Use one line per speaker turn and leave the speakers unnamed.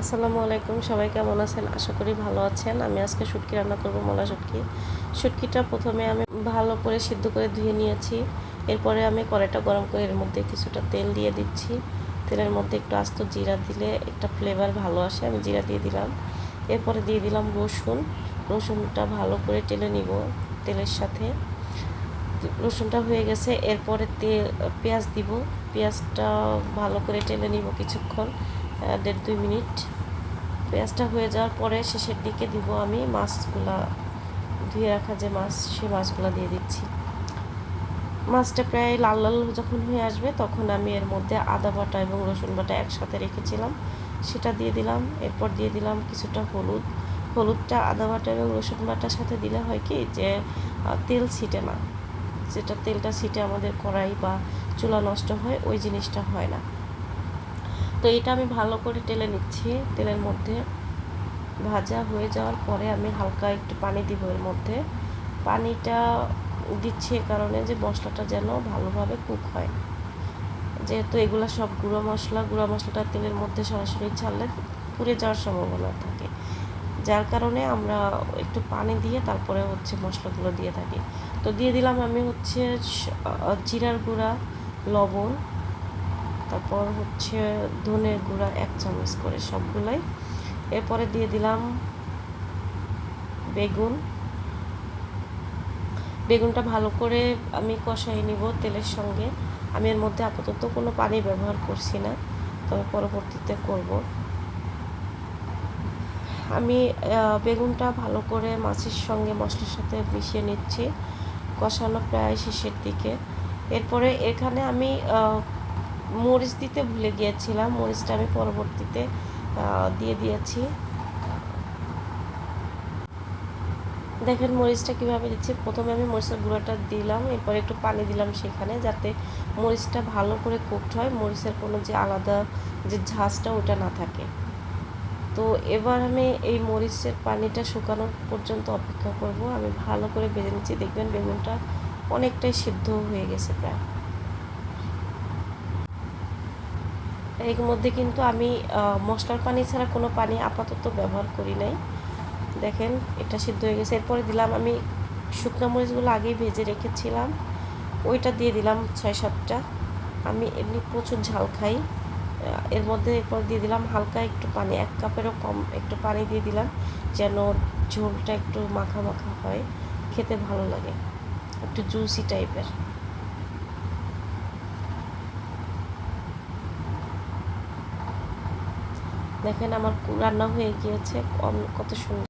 আসসালামু আলাইকুম, সবাই কেমন আছেন? আশা করি ভালো আছেন। আমি আজকে শুটকি রান্না করব, মলা শুটকি। শুটকিটা প্রথমে আমি ভালো করে সিদ্ধ করে ধুয়ে নিয়েছি। এরপরে আমি কড়াইটা গরম করে এর মধ্যে কিছুটা তেল দিয়ে দিচ্ছি। তেলের মধ্যে একটু আস্ত জিরা দিলে একটা ফ্লেভার ভালো আসে, আমি জিরা দিয়ে দিলাম। এরপরে দিয়ে দিলাম রসুন। রসুনটা ভালো করে টেলে নিব তেলের সাথে। রসুনটা হয়ে গেছে, এরপরে তেল পেঁয়াজ দিব, পেঁয়াজটা ভালো করে টেলে নিব কিছুক্ষণ দেড় দুই মিনিট। পেঁয়াজটা হয়ে যাওয়ার পরে শেষের দিকে দিব আমি মাছগুলা, ধুয়ে রাখা যে মাছ সে মাছগুলা দিয়ে দিচ্ছি। মাছটা প্রায় লাল লাল যখন হয়ে আসবে তখন আমি এর মধ্যে আদা বাটা এবং রসুন বাটা একসাথে রেখেছিলাম, সেটা দিয়ে দিলাম। এরপর দিয়ে দিলাম কিছুটা হলুদ। হলুদটা আদা বাটা এবং রসুন বাটার সাথে দিলে হয় কি যে তেল ছিটে না। যেটা তেলটা ছিটে আমাদের কড়াই বা চুলা নষ্ট হয়, ওই জিনিসটা হয় না। তো এটা আমি ভালো করে টেলে নিচ্ছি। তেলের মধ্যে ভাজা হয়ে যাওয়ার পরে আমি হালকা একটু পানি দিব এর মধ্যে। পানিটা দিচ্ছি এ কারণে যে মশলাটা যেন ভালোভাবে কুক হয়। যেহেতু এগুলো সব গুঁড়ো মশলা, গুঁড়ো মশলাটা তেলের মধ্যে সরাসরি ছাড়লে পুড়ে যাওয়ার সম্ভাবনা থাকে। যার কারণে আমরা একটু পানি দিয়ে তারপরে হচ্ছে মশলাগুলো দিয়ে থাকি। তো দিয়ে দিলাম আমি হচ্ছে জিরার গুঁড়া, লবণ, তারপর হচ্ছে ধনের গুঁড়া এক চামচ করে সবগুলাই। এরপরে দিয়ে দিলাম বেগুন। বেগুনটা ভালো করে আমি কষাই নিব তেলের সঙ্গে। আমি এর মধ্যে আপাতত কোনো পানি ব্যবহার করছি না তবে পরবর্তীতে করব। আমি বেগুনটা ভালো করে মাছের সঙ্গে মশলার সাথে মিশিয়ে নিচ্ছি, কষানো প্রায় শেষের দিকে। এরপরে এখানে আমি মরিচ দিতে ভুলে গিয়েছিলাম, মরিচটা আমি পরবর্তীতে দিয়ে দিয়েছি। দেখেন মরিচটা কীভাবে দিচ্ছি। প্রথমে আমি মরিচের গুঁড়োটা দিলাম, এরপরে একটু পানি দিলাম সেখানে, যাতে মরিচটা ভালো করে কুকড হয়, মরিচের কোনো যে আলাদা যে ঝাঁজটা ওটা না থাকে। তো এবার আমি এই মরিচের পানিটা শুকানো পর্যন্ত অপেক্ষা করব। আমি ভালো করে ভেজে নিচ্ছি। দেখবেন বেগুনটা অনেকটাই সিদ্ধ হয়ে গেছে প্রায়। এর মধ্যে কিন্তু আমি মশলার পানি ছাড়া কোনো পানি আপাতত ব্যবহার করি নাই। দেখেন, এটা সিদ্ধ হয়ে গেছে। এরপরে দিলাম আমি শুকনো মরিচগুলো আগেই ভেজে রেখেছিলাম। ওইটা দিয়ে দিলাম ছয় সাতটা। আমি এমনি প্রচুর ঝাল খাই। এর মধ্যে এরপর দিয়ে দিলাম হালকা একটু পানি, এক কাপেরও কম একটু পানি দিয়ে দিলাম যেন ঝোলটা একটু মাখা মাখা হয়, খেতে ভালো লাগে, একটু জুসি টাইপের দেখেন আমার রান্না হয়ে গিয়েছে কত সুন্দর।